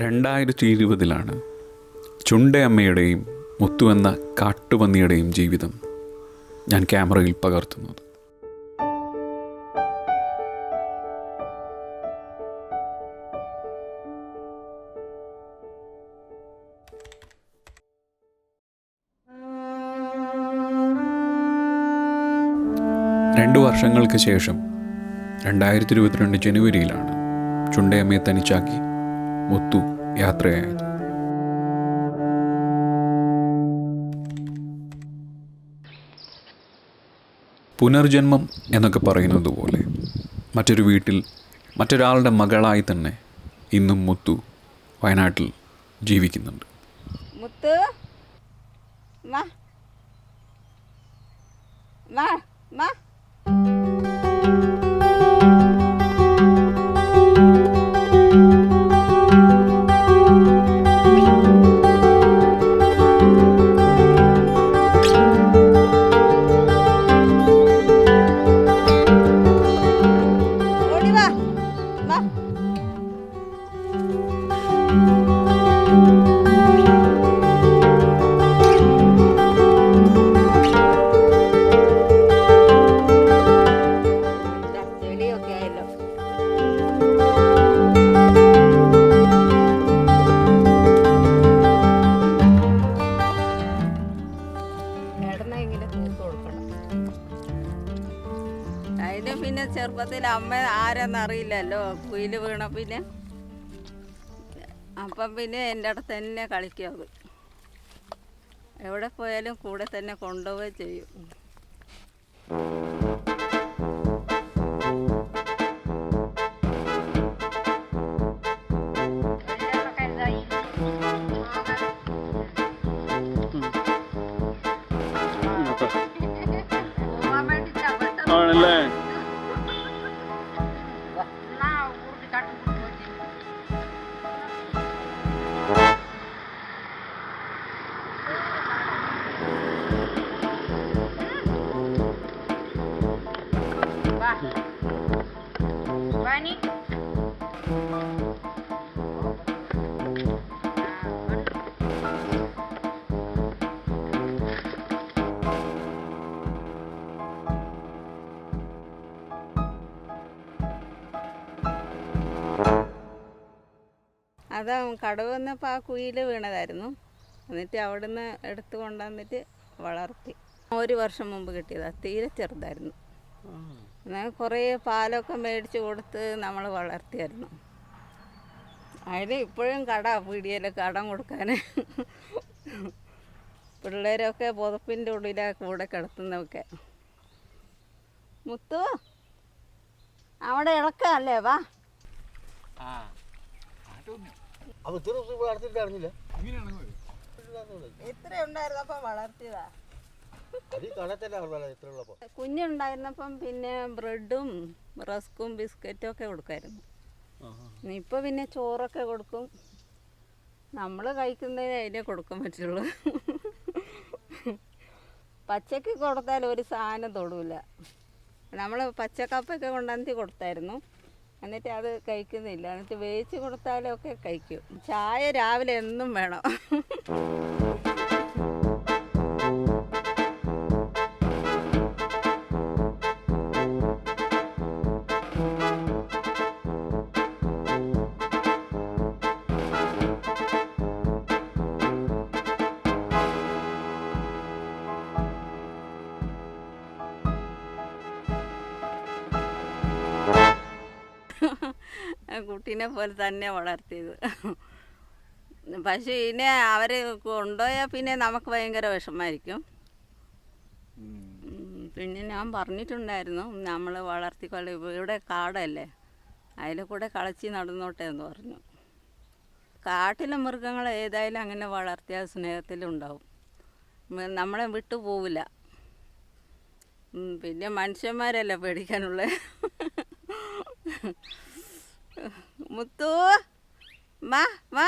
രണ്ടായിരത്തി ഇരുപതിലാണ് ചുണ്ടയമ്മയുടെയും മുത്തു എന്ന കാട്ടുപന്നിയുടെയും ജീവിതം ഞാൻ ക്യാമറയിൽ പകർത്തുന്നത്. രണ്ടു വർഷങ്ങൾക്ക് ശേഷം രണ്ടായിരത്തി ഇരുപത്തിരണ്ട് ജനുവരിയിലാണ് ചുണ്ടയമ്മയെ തനിച്ചാക്കി മുത്തു യാത്രയായത് പുനർജന്മം എന്നൊക്കെ പറയുന്നത് പോലെ മറ്റൊരു വീട്ടിൽ മറ്റൊരാളുടെ മകളായി തന്നെ ഇന്നും മുത്തു വയനാട്ടിൽ ജീവിക്കുന്നുണ്ട്. മുത്തു മാ മാ മാ അതിന് പിന്നെ ചെറുപ്പത്തിൽ അമ്മ ആരെന്ന് അറിയില്ലല്ലോ കുയിൽ വീണ പിന്നെ അപ്പം പിന്നെ എന്റെ അടുത്ത് തന്നെ കളിക്കും അത് എവിടെ പോയാലും കൂടെ തന്നെ കൊണ്ടുപോവുകയും ചെയ്യും ആണല്ലേ അത് കടവ് വന്നപ്പോൾ ആ കുയിൽ വീണതായിരുന്നു. എന്നിട്ട് അവിടുന്ന് എടുത്ത് കൊണ്ടുവന്നിട്ട് വളർത്തി. ഒരു വർഷം മുമ്പ് കിട്ടിയതാണ് തീരെ ചെറുതായിരുന്നു. എന്നാൽ കുറേ പാലൊക്കെ മേടിച്ച് കൊടുത്ത് നമ്മൾ വളർത്തിയായിരുന്നു. അതിന് ഇപ്പോഴും കട പീടിയയിൽ കടം കൊടുക്കാൻ പിള്ളേരൊക്കെ പുതപ്പിന്റെ ഉള്ളിലാണ് കൂടെ കിടത്തുന്നതൊക്കെ. മുത്തു അവിടെ ഇളക്കല്ലേ വാ. അപ്പൊ ഇത്ര ഇത്ര ഉണ്ടായിരുന്നപ്പോൾ വളർത്തിയതാ. കുഞ്ഞുണ്ടായിരുന്നപ്പം പിന്നെ ബ്രെഡും റസ്കും ബിസ്ക്കറ്റും ഒക്കെ കൊടുക്കായിരുന്നു. ഇപ്പൊ പിന്നെ ചോറൊക്കെ കൊടുക്കും. നമ്മൾ കഴിക്കുന്നതിന് അതിനെ കൊടുക്കാൻ പറ്റുള്ളൂ. പച്ചക്ക് കൊടുത്താൽ ഒരു സാധനം തൊടൂല. നമ്മൾ പച്ചക്കപ്പൊക്കെ കൊണ്ടുവന്നിട്ട് കൊടുത്തായിരുന്നു. എന്നിട്ട് അത് കഴിക്കുന്നില്ല. എന്നിട്ട് വേവിച്ച് കൊടുത്താലൊക്കെ കഴിക്കും. ചായ രാവിലെ എന്നും വേണം. കുട്ടീനെ പോലെ തന്നെ വളർത്തിയത്. പക്ഷേ ഇതിനെ അവർ കൊണ്ടുപോയാൽ പിന്നെ നമുക്ക് ഭയങ്കര വിഷമമായിരിക്കും. പിന്നെ ഞാൻ പറഞ്ഞിട്ടുണ്ടായിരുന്നു നമ്മൾ വളർത്തിക്കൊള്ളി ഇവിടെ കാടല്ലേ അതിൽ കൂടെ കളച്ചി നടന്നോട്ടെ എന്ന് പറഞ്ഞു. കാട്ടിലെ മൃഗങ്ങൾ ഏതായാലും അങ്ങനെ വളർത്തിയാൽ സ്നേഹത്തിലുണ്ടാവും. നമ്മളെ വിട്ടു പോവില്ല. പിന്നെ മനുഷ്യന്മാരല്ല പേടിക്കാനുള്ള? മുത്തു മാ മാ